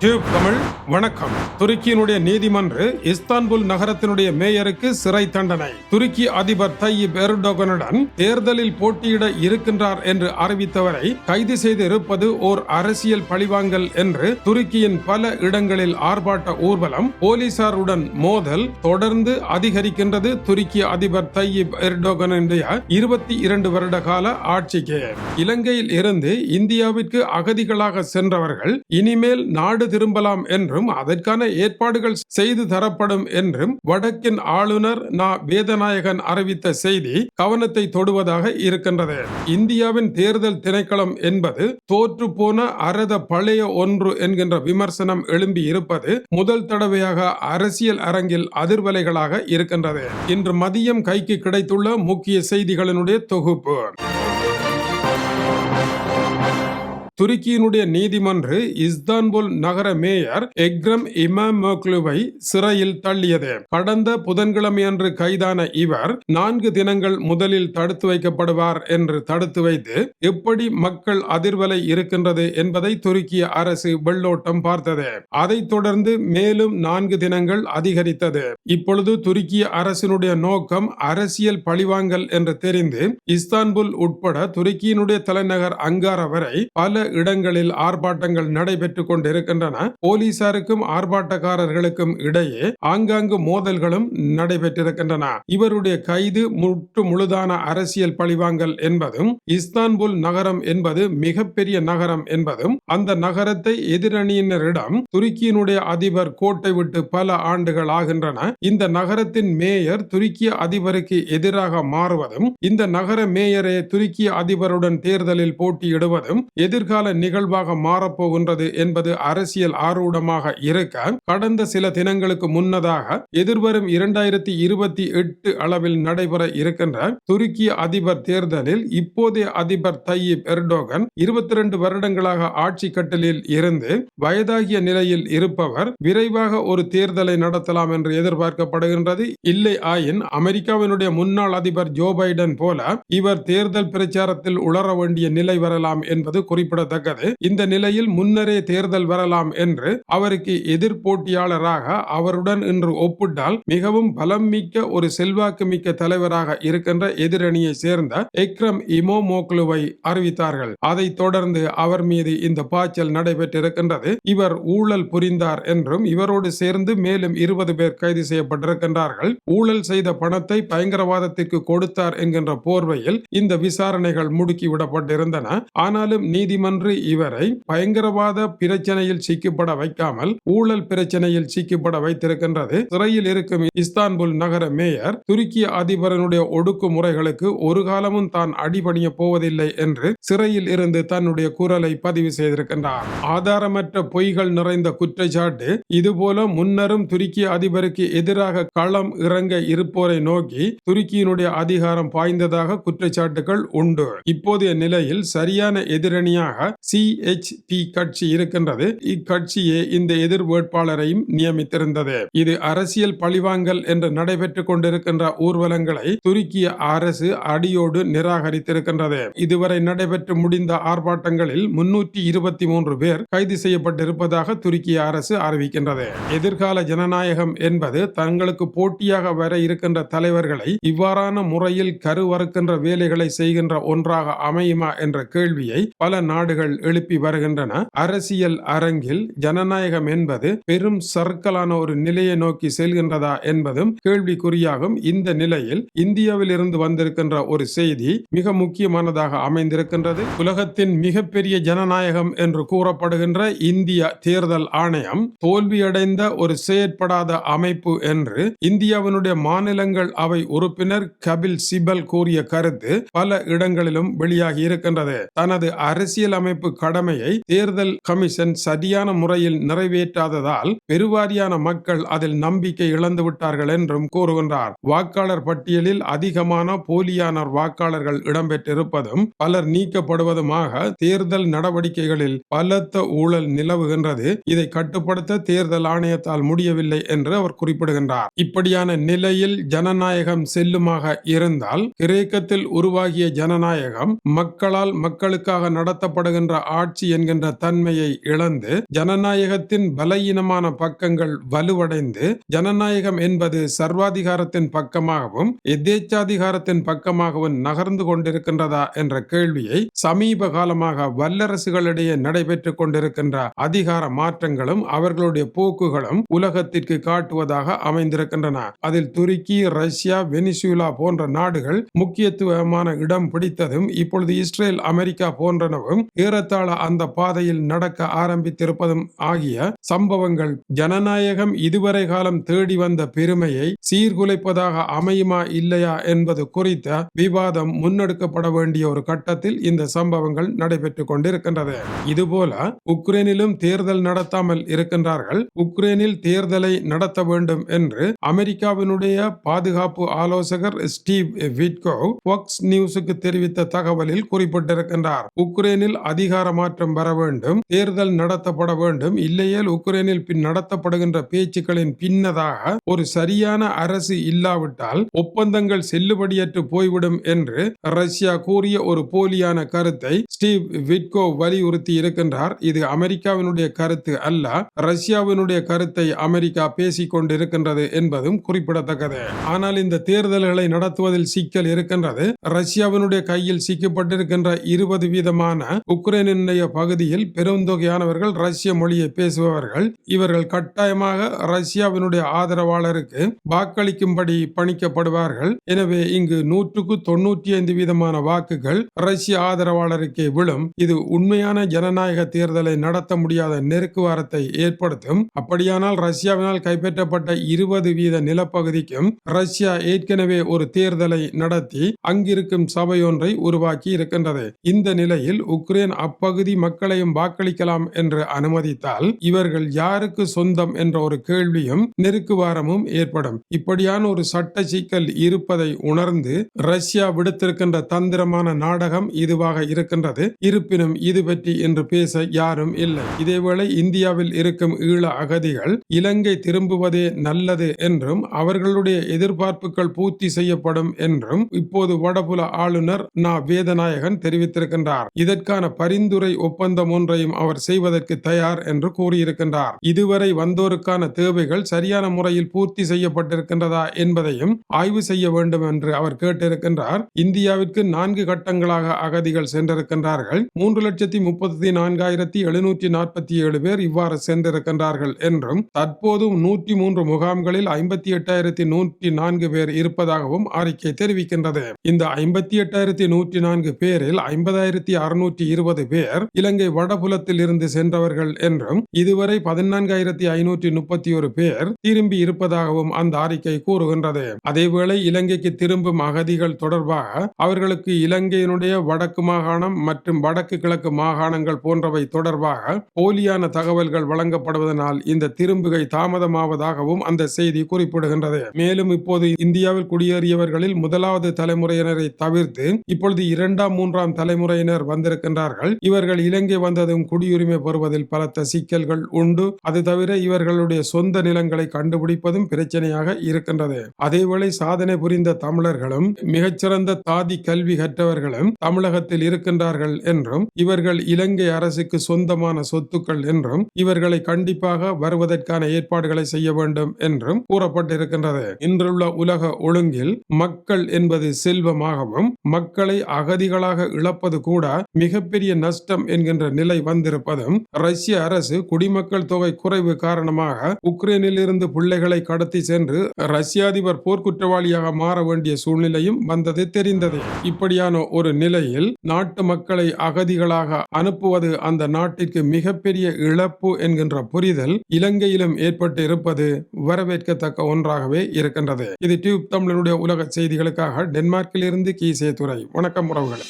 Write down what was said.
Tube Tamil வணக்கம். துருக்கியினுடைய நீதிமன்று Istanbul நகரத்தினுடைய மேயருக்கு சிறை தண்டனை. துருக்கி அதிபர் தையிப் எர்டோகனுடன் தேர்தலில் போட்டியிட இருக்கின்றார் என்று அறிவித்தவரை கைது செய்து இருப்பது ஓர் அரசியல் பழிவாங்கல் என்று துருக்கியின் பல இடங்களில் ஆர்ப்பாட்ட ஊர்வலம் போலீசாருடன் மோதல் தொடர்ந்து அதிகரிக்கின்றது துருக்கி அதிபர் தையிப் எர்டோகனுடைய இருபத்தி இரண்டு வருட கால ஆட்சிக்கு. இலங்கையில் இருந்து இந்தியாவிற்கு அகதிகளாக சென்றவர்கள் இனிமேல் நாடு திரும்பலாம் என்றும் அதற்கான ஏற்பாடுகள் செய்து தரப்படும் என்றும் வடக்கின் ஆளுநர் நா. வேதநாயகன் அறிவித்த செய்தி கவனத்தை தொடுவதாக இருக்கின்றது. இந்தியாவின் தேர்தல் திணைக்களம் என்பது தோற்று போன அரத பழைய ஒன்று என்கின்ற விமர்சனம் எழும்பி இருப்பது முதல் தடவையாக அரசியல் அரங்கில் அதிர்வலைகளாக இருக்கின்றது. இன்று மதியம் கைக்கு கிடைத்துள்ள முக்கிய செய்திகளினுடைய தொகுப்பு. துருக்கியினுடைய நீதிமன்று இஸ்தான்புல் நகர மேயர் எக்ரம் இமாமோக்லுவை சிறையில் தள்ளியது. கடந்த புதன்கிழமையன்று கைதான இவர் நான்கு தினங்கள் முதலில் தடுத்து வைக்கப்படுவார் என்று தடுத்து வைத்து எப்படி மக்கள் அதிர்வலை இருக்கின்றது என்பதை துருக்கிய அரசு வெள்ளோட்டம் பார்த்தது. அதைத் தொடர்ந்து மேலும் நான்கு தினங்கள் அதிகரித்தது. இப்பொழுது துருக்கிய அரசினுடைய நோக்கம் அரசியல் பழிவாங்கல் என்று தெரிந்து இஸ்தான்புல் உட்பட துருக்கியினுடைய தலைநகர் அங்காரா வரை பல இடங்களில் ஆர்ப்பாட்டங்கள் நடைபெற்றுக் கொண்டிருக்கின்றன. போலீசாருக்கும் ஆர்ப்பாட்டக்காரர்களுக்கும் இடையே ஆங்காங்கு மோதல்களும் நடைபெற்றிருக்கின்றன. இவருடைய கைது முற்று முழுதான அரசியல் பழிவாங்கல் என்பதும் இஸ்தான்புல் நகரம் என்பது மிகப்பெரிய நகரம் என்பதும் அந்த நகரத்தை எதிரணியினரிடம் துருக்கியினுடைய அதிபர் கோட்டை விட்டு பல ஆண்டுகள் ஆகின்றன. இந்த நகரத்தின் மேயர் துருக்கிய அதிபருக்கு எதிராக மாறுவதும் இந்த நகர மேயரை துருக்கிய அதிபருடன் தேர்தலில் போட்டியிடுவதும் எதிர்கால நிகழ்வாக மாறப்போகின்றது என்பது அரசியல் ஆரூடமாக இருக்க கடந்த சில தினங்களுக்கு முன்னதாக எதிர்வரும் இரண்டாயிரத்தி இருபத்தி எட்டு அளவில் நடைபெற இருக்கின்ற துருக்கிய அதிபர் தேர்தலில் இப்போதைய அதிபர் தையீப் எர்டோகன் இருபத்தி இரண்டு வருடங்களாக ஆட்சி கட்டலில் இருந்து வயதாகிய நிலையில் இருப்பவர் விரைவாக ஒரு தேர்தலை நடத்தலாம் என்று எதிர்பார்க்கப்படுகின்றது. இல்லை ஆயின் அமெரிக்காவினுடைய முன்னாள் அதிபர் ஜோ பைடன் போல இவர் தேர்தல் பிரச்சாரத்தில் உளர வேண்டிய நிலை வரலாம் என்பது குறிப்பிட குறிப்பிடத்தக்கது இந்த நிலையில் முன்னரே தேர்தல் வரலாம் என்று அவருக்கு எதிர்போட்டியாளராக அவருடன் இன்று ஒப்பிட்டால் மிகவும் பலம் மிக்க ஒரு செல்வாக்கு மிக்க தலைவராக இருக்கின்ற எதிரணியை சேர்ந்த எக்ரம் இமோமோக்லுவை அறிவித்தார்கள். அதைத் தொடர்ந்து அவர் மீது இந்த பாய்ச்சல் நடைபெற்றிருக்கின்றது. இவர் ஊழல் புரிந்தார் என்றும் இவரோடு சேர்ந்து மேலும் இருபது பேர் கைது செய்யப்பட்டிருக்கின்றார்கள். ஊழல் செய்த பணத்தை பயங்கரவாதத்திற்கு கொடுத்தார் என்கின்ற போர்வையில் இந்த விசாரணைகள் முடுக்கிவிடப்பட்டிருந்தன. ஆனாலும் நீதிமன்ற இவரை பயங்கரவாத பிரச்சனையில் சிக்கப்பட வைக்காமல் ஊழல் பிரச்சனையில் சிக்கப்பட வைத்திருக்கின்றது. சிறையில் இருக்கும் இஸ்தான்புல் நகர மேயர் துருக்கிய அதிபரனுடைய ஒடுக்குமுறைகளுக்கு ஒரு காலமும் தான் அடிபணிய போவதில்லை என்று சிறையில் இருந்து தன்னுடைய குரலை பதிவு செய்திருக்கின்றார். ஆதாரமற்ற பொய்கள் நிறைந்த குற்றச்சாட்டு இதுபோல முன்னரும் துருக்கிய அதிபருக்கு எதிராக களம் இறங்க இருப்போரை நோக்கி துருக்கியினுடைய அதிகாரம் பாய்ந்ததாக குற்றச்சாட்டுகள் உண்டு. இப்போதைய நிலையில் சரியான எதிரணியாக சிஎச்பி கட்சி இருக்கின்றது. இக்கட்சியே இந்த எதிர் வேட்பாளரையும் நியமித்திருந்தது. இது அரசியல் பழிவாங்கல் என்று நடைபெற்றுக் கொண்டிருக்கின்ற ஊர்வலங்களை துருக்கிய அரசு அடியோடு நிராகரித்திருக்கின்றது. இதுவரை நடைபெற்று முடிந்த ஆர்ப்பாட்டங்களில் முன்னூற்றி இருபத்தி மூன்று பேர் கைது செய்யப்பட்டிருப்பதாக துருக்கிய அரசு அறிவிக்கின்றது. எதிர்கால ஜனநாயகம் என்பது தங்களுக்கு போட்டியாக வர இருக்கின்ற தலைவர்களை இவ்வாறான முறையில் கருவறுக்கின்ற வேலைகளை செய்கின்ற ஒன்றாக அமையுமா என்ற கேள்வியை பல நாடு நிலைப்பாடுகள் எழுப்பி வருகின்றன. அரசியல் அரங்கில் ஜனநாயகம் என்பது பெரும் சர்க்கலான ஒரு நிலையை நோக்கி செல்கின்றதா என்பதும் கேள்விக்குறியாகும். இந்த நிலையில் இந்தியாவில் இருந்து வந்திருக்கின்ற ஒரு செய்தி மிக முக்கியமானதாக அமைந்திருக்கின்றது. உலகத்தின் மிகப்பெரிய ஜனநாயகம் என்று கூறப்படுகின்ற இந்திய தேர்தல் ஆணையம் தோல்வியடைந்த ஒரு செயற்படாத அமைப்பு என்று இந்தியாவினுடைய மாநிலங்கள் அவை உறுப்பினர் கபில் சிபல் கூறிய கருத்து பல இடங்களிலும் வெளியாகி இருக்கின்றது. தனது அரசியல் அமைப்பு கடமையை தேர்தல் கமிஷன் சரியான முறையில் நிறைவேற்றாததால் பெருவாரியான மக்கள் அதில் நம்பிக்கை இழந்து விட்டார்கள் என்றும் கூறுகின்றார். வாக்காளர் பட்டியலில் அதிகமான போலியான வாக்காளர்கள் இடம்பெற்றிருப்பதும் பலர் நீக்கப்படுவதுமாக தேர்தல் நடவடிக்கைகளில் பலத்த ஊழல் நிலவுகின்றது. இதை கட்டுப்படுத்த தேர்தல் ஆணையத்தால் முடியவில்லை என்று அவர் குறிப்பிடுகின்றார். இப்படியான நிலையில் ஜனநாயகம் செல்லுமாக இருந்தால் கிரேக்கத்தில் உருவாகிய ஜனநாயகம் மக்களால் மக்களுக்காக நடத்தப்பட நடத்தப்படுகின்ற ஆட்சி என்கின்ற தன்மையை இழந்து ஜனநாயகத்தின் பலவீனமான பக்கங்கள் வலுவடைந்து ஜனநாயகம் என்பது சர்வாதிகாரத்தின் பக்கமாகவும் எதேச்சாதிகாரத்தின் பக்கமாகவும் நகர்ந்து கொண்டிருக்கின்றதா என்ற கேள்வியை சமீப காலமாக வல்லரசுகளிடையே நடைபெற்றுக் கொண்டிருக்கின்ற அதிகார மாற்றங்களும் அவர்களுடைய போக்குகளும் உலகத்திற்கு காட்டுவதாக அமைந்திருக்கின்றன. அதில் துருக்கி ரஷ்யா வெனிசுலா போன்ற நாடுகள் முக்கியத்துவமான இடம் பிடித்ததும் இப்பொழுது இஸ்ரேல் அமெரிக்கா போன்றனவும் ஏறத்தாழ அந்த பாதையில் நடக்க ஆரம்பித்திருப்பதும் ஆகிய சம்பவங்கள் ஜனநாயகம் இதுவரை காலம் தேடி வந்த பெருமையை சீர்குலைப்பதாக அமையுமா இல்லையா என்பது குறித்த விவாதம் முன்னெடுக்கப்பட வேண்டிய ஒரு கட்டத்தில் இந்த சம்பவங்கள் நடைபெற்றுக் கொண்டிருக்கின்றது. இதுபோல உக்ரைனிலும் தேர்தல் நடத்தாமல் இருக்கின்றார்கள். உக்ரைனில் தேர்தலை நடத்த வேண்டும் என்று அமெரிக்காவினுடைய பாதுகாப்பு ஆலோசகர் ஸ்டீவ் விட்கோ ஃபாக்ஸ் நியூஸுக்கு தெரிவித்த தகவலில் குறிப்பிட்டிருக்கின்றார். உக்ரைனில் அதிகார மாற்றம் வர வேண்டும் தேர்தல் நடத்தப்பட வேண்டும். இல்லையேல் உக்ரைனில் பின் நடத்தப்படுகின்ற பேச்சுக்களின் பின்னதாக ஒரு சரியான அரசு இல்லாவிட்டால் ஒப்பந்தங்கள் செல்லுபடியற்று போய்விடும் என்று ரஷ்யா கூறிய ஒரு போலியான கருத்தை ஸ்டீவ் விட்கோ வலியுறுத்தி இருக்கின்றார். இது அமெரிக்காவினுடைய கருத்து அல்ல ரஷ்யாவினுடைய கருத்தை அமெரிக்கா பேசிக் கொண்டிருக்கின்றது என்பதும் குறிப்பிடத்தக்கது. ஆனால் இந்த தேர்தல்களை நடத்துவதில் சிக்கல் இருக்கின்றது. ரஷ்யாவினுடைய கையில் சிக்கப்பட்டிருக்கின்ற இருபது வீதமான உக்ரைனினுடைய பகுதியில் பெருந்தொகையானவர்கள் ரஷ்ய மொழியை பேசுபவர்கள். இவர்கள் கட்டாயமாக ரஷ்யாவினுடைய ஆதரவாளருக்கு வாக்களிக்கும்படி பணிக்கப்படுவார்கள். எனவே இங்கு நூற்றுக்கு தொன்னூற்றி ஐந்து வீதமான வாக்குகள் ரஷ்ய ஆதரவாளருக்கே விழும். இது உண்மையான ஜனநாயக தேர்தலை நடத்த முடியாத நெருக்குவாரத்தை ஏற்படுத்தும். அப்படியானால் ரஷ்யாவினால் கைப்பற்றப்பட்ட இருபது வீத நிலப்பகுதிக்கும் ரஷ்யா ஏற்கனவே ஒரு தேர்தலை நடத்தி அங்கிருக்கும் சபையொன்றை உருவாக்கி இருக்கின்றது. இந்த நிலையில் உக்ரைன் அப்பகுதி மக்களையும் வாக்களிக்கலாம் என்று அனுமதித்தால் இவர்கள் யாருக்கு சொந்தம் என்ற ஒரு கேள்வியும் நெருக்குவாரமும் ஏற்படும். இப்படியான ஒரு சட்ட சிக்கல் இருப்பதை உணர்ந்து ரஷ்யா விடுத்திருக்கின்ற தந்திரமான நாடகம் இதுவாக இருக்கின்றது. இருப்பினும் இது பற்றி என்று பேச யாரும் இல்லை. இதேவேளை இந்தியாவில் இருக்கும் ஈழ அகதிகள் இலங்கை திரும்புவதே நல்லது என்றும் அவர்களுடைய எதிர்பார்ப்புகள் பூர்த்தி செய்யப்படும் என்றும் இப்போது வடபுல ஆளுநர் நா. வேதநாயகன் தெரிவித்திருக்கின்றார். இதற்கான பரிந்துரை ஒப்பந்தம் ஒன்றையும் அவர் செய்வதற்கு தயார் என்று கூறியிருக்கின்றார். இதுவரை வந்தோருக்கான தேவைகள் சரியான முறையில் பூர்த்தி செய்யப்பட்டிருக்கின்றதா என்பதையும் ஆய்வு செய்ய வேண்டும் என்று அவர் கேட்டிருக்கின்றார். இந்தியாவிற்கு நான்கு கட்டங்களாக அகதிகள் சென்றிருக்கின்றார்கள். மூன்று லட்சத்தி முப்பத்தி நான்காயிரத்தி எழுநூற்றி நாற்பத்தி ஏழு பேர் இவ்வாறு சென்றிருக்கின்றார்கள் என்றும் தற்போதும் நூற்றி மூன்று முகாம்களில் ஐம்பத்தி எட்டாயிரத்தி நூற்றி நான்கு பேர் இருப்பதாகவும் அறிக்கை தெரிவிக்கின்றது. இந்த ஐம்பத்தி எட்டாயிரத்தி நூற்றி நான்கு பேரில் ஐம்பதாயிரத்தி அறுநூற்றி இருபது பேர் இலங்கை வடபுலத்தில் இருந்து சென்றவர்கள் என்றும் இதுவரை பதினான்காயிரத்தி ஐநூற்றி முப்பத்தி ஒரு பேர் திரும்பி இருப்பதாகவும் அந்த அறிக்கை கூறுகின்றது. அதேவேளை இலங்கைக்கு திரும்பும் அகதிகள் தொடர்பாக அவர்களுக்கு இலங்கையினுடைய வடக்கு மாகாணம் மற்றும் வடக்கு கிழக்கு மாகாணங்கள் போன்றவை தொடர்பாக போலியான தகவல்கள் வழங்கப்படுவதனால் இந்த திரும்புகை தாமதமாவதாகவும் அந்த செய்தி குறிப்பிடுகின்றது. மேலும் இப்போது இந்தியாவில் குடியேறியவர்களில் முதலாவது தலைமுறையினரை தவிர்த்து இப்பொழுது இரண்டாம் மூன்றாம் தலைமுறையினர் வந்திருக்கின்றார் வந்திருக்கின்றார்கள் இவர்கள் இலங்கை வந்ததும் குடியுரிமை பெறுவதில் பலத்த சிக்கல்கள் உண்டு. அது தவிர இவர்களுடைய சொந்த நிலங்களை கண்டுபிடிப்பதும் பிரச்சனையாக இருக்கின்றது. அதேவேளை சாதனை புரிந்த தமிழர்களும் மிகச்சிறந்த தாதி கல்வி கற்றவர்களும் தமிழகத்தில் இருக்கின்றார்கள் என்றும் இவர்கள் இலங்கை அரசுக்கு சொந்தமான சொத்துக்கள் என்றும் இவர்களை கண்டிப்பாக வருவதற்கான ஏற்பாடுகளை செய்ய வேண்டும் என்றும் கூறப்பட்டிருக்கின்றது. இன்றுள்ள உலக ஒழுங்கில் மக்கள் என்பது செல்வமாகவும் மக்களை அகதிகளாக இழப்பது கூட மிகப்பெரிய மிகப்பெரிய நஷ்டம் என்கின்ற நிலை வந்திருப்பதும் ரஷ்ய அரசு குடிமக்கள் தொகை குறைவு காரணமாக உக்ரைனில் இருந்து பிள்ளைகளை கடத்தி சென்று ரஷ்ய அதிபர் போர்க்குற்றவாளியாக மாற வேண்டிய சூழ்நிலையும் வந்தது தெரிந்தது. இப்படியான ஒரு நிலையில் நாட்டு மக்களை அகதிகளாக அனுப்புவது அந்த நாட்டிற்கு மிகப்பெரிய இழப்பு என்கின்ற புரிதல் இலங்கையிலும் ஏற்பட்டு இருப்பது வரவேற்கத்தக்க ஒன்றாகவே இருக்கின்றது. இது டியூப் தமிழனுடைய உலக செய்திகளுக்காக டென்மார்க்கில் இருந்து கீசே துறை வணக்கம் உறவுகள்.